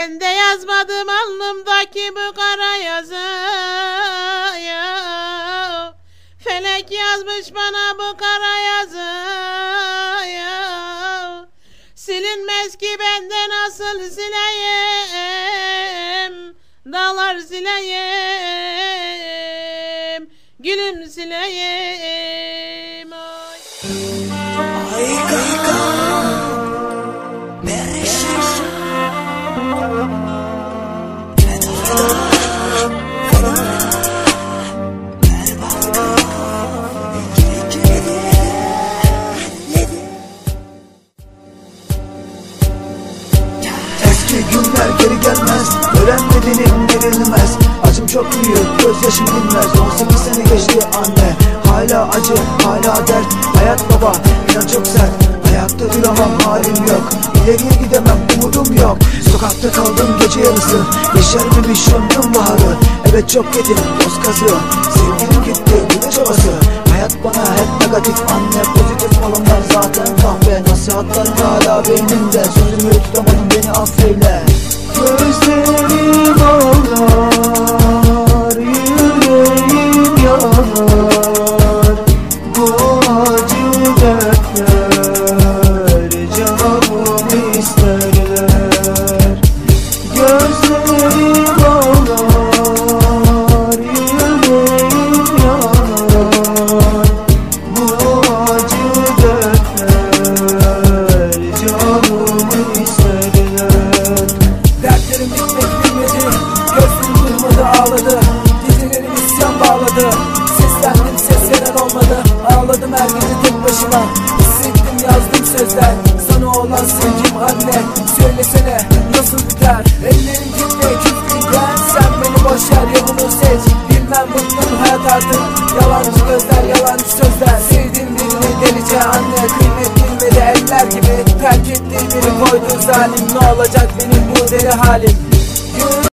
Ben de yazmadım alnımdaki bu kara yazıyı Felek yazmış bana bu kara yazıyı Silinmez ki benden nasıl sileyim? Dağlar sileyim Gülüm sileyim. Ay. Eski günler geri gelmez. Ölen bedenim verilmez Acım çok büyük gözyaşım dinmez. 18 sene geçti anne. Hala acı hala dert. Hayat baba inan çok sert. Ayakta duramam halim yok. İleriye gidemem umudum yok. Sokakta kaldım gece yarısı. Yeşermemiş ömrüm baharı? Evet çok yedim doz kazı Sevgilim gitti de çabası. Hayat bana hep negatif anne. Pozitif olanlar zaten kahve. Nasihatların hala beynimde. Sözümü tutamadım beni affeyle. Gözlerim ağlar Yüreğim yanar. Bu acı dertler Cevabımı isterler. Gözlerim ağlar Yüreğim yanar. Bu acı dertler Cevabımı isterler olmadı Ağladım her gece tek başıma. Hissettim yazdım sözler. Sana olan sevgim anne. Söylesene nasıl biter? Ellerim gitti küfrüyken Sen beni boş ver. Ya bunu seç. Bilmem mutlum hayat artık. Yalancı gözler yalancı sözler. Sevdim birini delice anne. Kıymet bilmedi eller gibi. Terk ettiği biri koydu zalim. Ne olacak benim bu deli halim